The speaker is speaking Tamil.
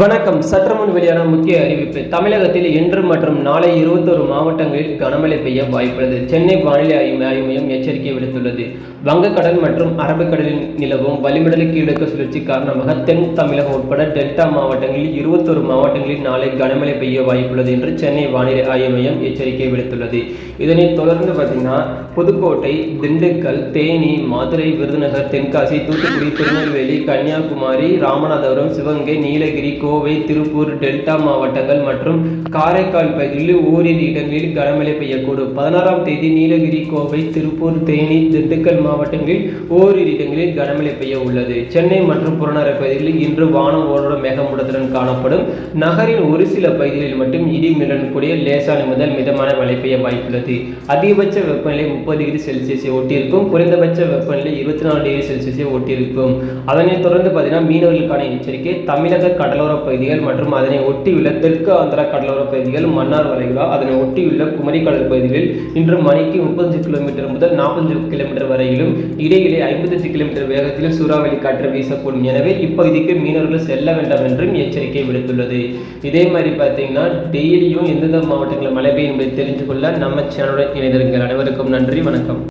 வணக்கம். சற்றுமுன் வெளியான முக்கிய அறிவிப்பு. தமிழகத்தில் இன்று மற்றும் நாளை இருபத்தொரு மாவட்டங்களில் கனமழை பெய்ய வாய்ப்புள்ளது. சென்னை வானிலை ஆய்வு ஆய்வு மையம் எச்சரிக்கை விடுத்துள்ளது. வங்கக்கடல் மற்றும் அரபிக்கடலில் நிலவும் வளிமண்டல கீழக்கு சுழற்சி காரணமாக தென் தமிழகம் உட்பட டெல்டா மாவட்டங்களில் இருபத்தொரு மாவட்டங்களில் நாளை கனமழை பெய்ய வாய்ப்புள்ளது என்று சென்னை வானிலை ஆய்வு மையம் எச்சரிக்கை விடுத்துள்ளது. இதனைத் தொடர்ந்து பார்த்தீங்கன்னா புதுக்கோட்டை திண்டுக்கல் தேனி மதுரை விருதுநகர் தென்காசி தூத்துக்குடி திருநெல்வேலி கன்னியாகுமரி ராமநாதபுரம் சிவகங்கை நீலகிரி கோவை திருப்பூர் டெல்டா மாவட்டங்கள் மற்றும் காரைக்கால் பகுதியில் ஓரிரு இடங்களில் கனமழை பெய்யக்கூடும். பதினாறாம் தேதி நீலகிரி கோவை திருப்பூர் தேனி திண்டுக்கல் மாவட்டங்களில் ஓரிரு இடங்களில் கனமழை பெய்ய உள்ளது. சென்னை மற்றும் புறநகர் பகுதிகளில் இன்று வானம் ஓரோட மேகமூட்டத்துடன் காணப்படும். நகரின் ஒரு சில பகுதிகளில் மட்டும் இடி மின்னலுடன் கூடிய லேசான முதல் மிதமான மழை பெய்ய வாய்ப்புள்ளது. அதிகபட்ச வெப்பநிலை முப்பது டிகிரி செல்சியஸை ஒட்டியிருக்கும். குறைந்தபட்ச வெப்பநிலை இருபத்தி நாலு டிகிரி செல்சியஸை ஒட்டியிருக்கும். அதனைத் தொடர்ந்து பார்த்தீங்கன்னா மீனவர்களுக்கான எச்சரிக்கை தமிழக கடலோர பகுதிகள் மற்றும் அதனை ஒட்டியுள்ள தெற்கு ஆந்திரா கடலோர பகுதிகள் மன்னார் வளைகுடா அதனை ஒட்டியுள்ள குமரி கடல் பகுதிகளில் இன்று மணிக்கு முப்பத்தஞ்சு கிலோமீட்டர் முதல் நாற்பத்தஞ்சு கிலோமீட்டர் வரையிலும் இடையிலே ஐம்பத்தஞ்சு கிலோமீட்டர் வேகத்தில் சூறாவளி காற்று வீசக்கூடும். எனவே இப்பகுதிக்கு மீனவர்கள் செல்ல வேண்டாம் என்றும் எச்சரிக்கை விடுத்துள்ளது. இதே மாதிரி பார்த்தீங்கன்னா டெய்லியும் எந்தெந்த மாவட்டங்களில் மழை பெய்யும் என்பதை தெரிஞ்சு கொள்ள நம்ம சேனலுடன் இணைந்திருங்கள். அனைவருக்கும் நன்றி. வணக்கம்.